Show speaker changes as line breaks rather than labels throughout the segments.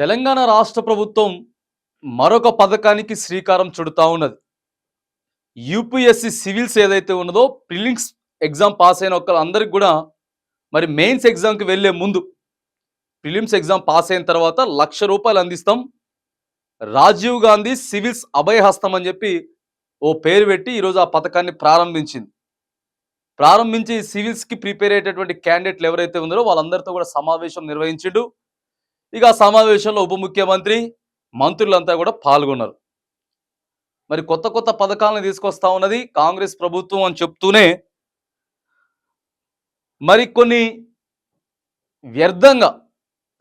తెలంగాణ రాష్ట్ర ప్రభుత్వం మరొక పథకానికి శ్రీకారం చుడుతూ ఉన్నది. యూపీఎస్సి సివిల్స్ ఏదైతే ఉన్నదో ప్రిలిమ్స్ ఎగ్జామ్ పాస్ అయిన ఒకళ్ళందరికీ కూడా మరి మెయిన్స్ ఎగ్జామ్కి వెళ్ళే ముందు ప్రిలిమ్స్ ఎగ్జామ్ పాస్ అయిన తర్వాత లక్ష రూపాయలు అందిస్తాం. రాజీవ్ గాంధీ సివిల్స్ అభయహస్తం అని చెప్పి ఓ పేరు పెట్టి ఈరోజు ఆ పథకాన్ని ప్రారంభించింది. ప్రారంభించి సివిల్స్కి ప్రిపేర్ అయ్యేటటువంటి క్యాండిడేట్లు ఎవరైతే ఉన్నారో వాళ్ళందరితో కూడా సమావేశం నిర్వహించిండు. ఇక సమావేశంలో ఉప ముఖ్యమంత్రి మంత్రులంతా కూడా పాల్గొన్నారు. మరి కొత్త కొత్త పథకాలను తీసుకొస్తా ఉన్నది కాంగ్రెస్ ప్రభుత్వం అని చెప్తూనే మరి కొన్ని వ్యర్థంగా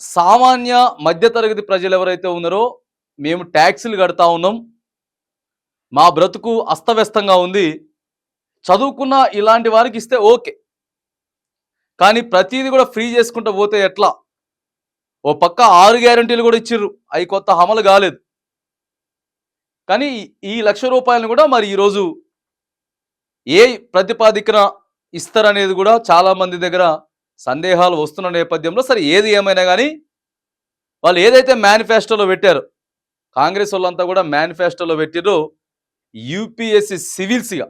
సామాన్య మధ్యతరగతి ప్రజలు ఎవరైతే ఉన్నారో మేము ట్యాక్సీలు కడతా ఉన్నాం. మా బ్రతుకు అస్తవ్యస్తంగా ఉంది. చదువుకున్న ఇలాంటి వారికి ఇస్తే ఓకే. కానీ ప్రతిదీ కూడా ఫ్రీ చేసుకుంటూ పోతే ఎట్లా? ఓ పక్క ఆరు గ్యారంటీలు కూడా ఇచ్చిర్రు. అవి కొత్త అమలు కాలేదు. కానీ ఈ లక్ష రూపాయలను కూడా మరి ఈరోజు ఏ ప్రతిపాదికన ఇస్తారనేది కూడా చాలామంది దగ్గర సందేహాలు వస్తున్న నేపథ్యంలో సరే ఏది ఏమైనా కానీ వాళ్ళు ఏదైతే మేనిఫెస్టోలో పెట్టారో కాంగ్రెస్ వాళ్ళంతా కూడా మేనిఫెస్టోలో పెట్టిరో యూపీఎస్సి సివిల్స్గా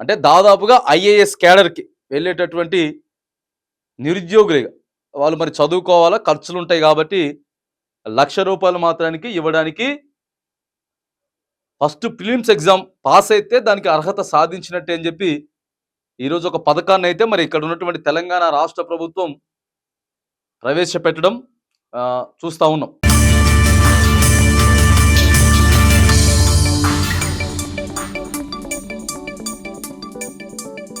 అంటే దాదాపుగా ఐఏఎస్ క్యాడర్కి వెళ్ళేటటువంటి నిరుద్యోగులుగా వాళ్ళు మరి చదువుకోవాలా? ఖర్చులు ఉంటాయి కాబట్టి లక్ష రూపాయలు మాత్రానికి ఇవ్వడానికి ఫస్ట్ ప్రిలిమ్స్ ఎగ్జామ్ పాస్ అయితే దానికి అర్హత సాధించినట్టే అని చెప్పి ఈరోజు ఒక పథకాన్ని అయితే మరి ఇక్కడ ఉన్నటువంటి తెలంగాణ రాష్ట్ర ప్రభుత్వం ప్రవేశపెట్టడం చూస్తూ చూస్తా ఉన్నాం.